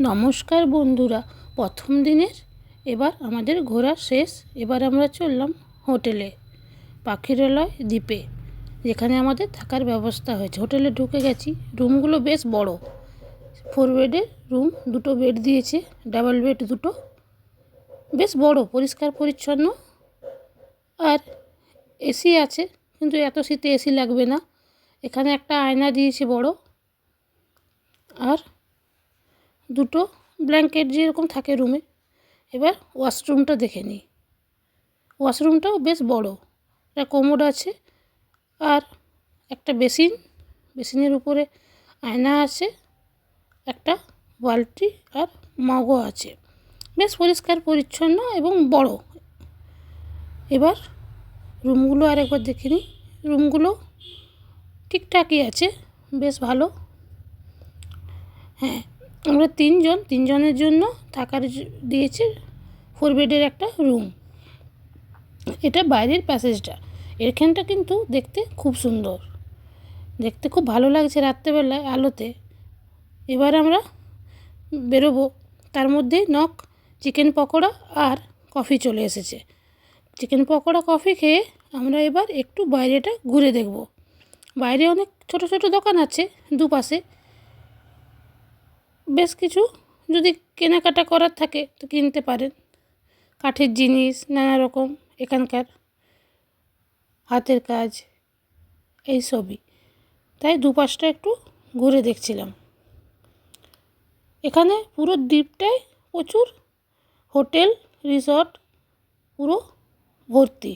নমস্কার বন্ধুরা, প্রথম দিনের। এবার আমাদের ঘোরা শেষ। এবার আমরা চললাম হোটেলে, পাখিরালয় দ্বীপে, যেখানে আমাদের থাকার ব্যবস্থা হয়েছে। হোটেলে ঢুকে গেছি। রুমগুলো বেশ বড়। ফোর বেডের রুম দুটো বেড দিয়েছে ডাবল বেড দুটো। বেশ বড়, পরিষ্কার, পরিচ্ছন্ন। আর এসি আছে, কিন্তু এত শীতে এসি লাগবে না। এখানে একটা আয়না দিয়েছে বড়। আর দুটো ব্ল্যাঙ্কেট যেরকম থাকে রুমে। এবার ওয়াশরুমটা দেখে নিই। ওয়াশরুমটাও বেশ বড়। একটা কোমোড আছে আর একটা বেসিন। বেসিনের উপরে আয়না আছে, একটা বালতি আর মগও আছে। বেশ পরিষ্কার, পরিচ্ছন্ন এবং বড়। এবার রুমগুলো আরেকবার দেখে নিই। রুমগুলো ঠিকঠাকই আছে, বেশ ভালো। হ্যাঁ আমরা তিনজন, তিনজনের জন্য থাকার দিয়েছে ফোর বেডের একটা রুম এটা বাইরের প্যাসেজটা এখানটা কিন্তু দেখতে খুব সুন্দর। দেখতে খুব ভালো লাগছে রাত্রেবেলায় আলোতে। এবার আমরা বেরোবো। তার মধ্যে নখ চিকেন পকোড়া আর কফি চলে এসেছে। চিকেন পকোড়া কফি খেয়ে আমরা এবার একটু বাইরেটা ঘুরে দেখব। বাইরে অনেক ছোট ছোট দোকান আছে দুপাশে। বেশ কিছু যদি কেনাকাটা করার থাকে তো কিনতে পারেন। কাঠের জিনিস, নানা রকম এখানকার হাতের কাজ, এই সবই। তাই দুপাশটা একটু ঘুরে দেখছিলাম। এখানে পুরো দ্বীপটায় প্রচুর হোটেল, রিসর্ট, পুরো ভর্তি।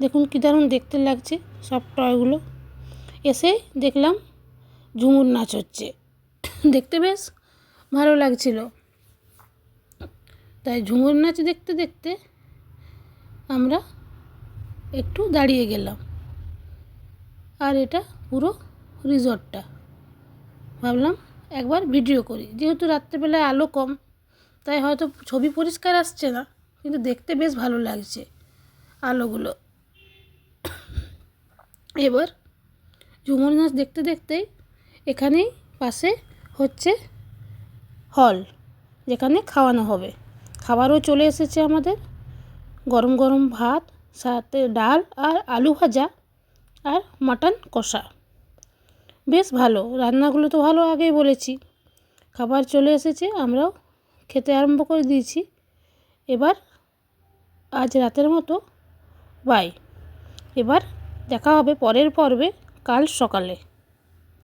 দেখুন কী দারুণ দেখতে লাগছে সব টয়গুলো। এসে দেখলাম ঝুমুর নাচ হচ্ছে। দেখতে বেশ ভালো লাগছিল। তাই ঝুমুর নাচ দেখতে দেখতে আমরা একটু দাঁড়িয়ে গেলাম। আর এটা পুরো রিসর্টটা। ভাবলাম একবার ভিডিও করি। যেহেতু রাত্রেবেলায় আলো কম, তাই হয়তো ছবি পরিষ্কার আসছে না, কিন্তু দেখতে বেশ ভালো লাগছে আলোগুলো। এবার ঝুমুর নাচ দেখতে দেখতেই এখানেই পাশে হচ্ছে হল, যেখানে খাওয়ানো হবে। খাবারও চলে এসেছে আমাদের। গরম গরম ভাত, সাথে ডাল আর আলু ভাজা আর মাটন কষা। বেশ ভালো, রান্নাগুলো তো ভালো আগেই বলেছি। খাবার চলে এসেছে, আমরাও খেতে আরম্ভ করে দিয়েছি। এবার, আজ রাতের মতো বাই এবার দেখা হবে পরের পর্বে, কাল সকালে।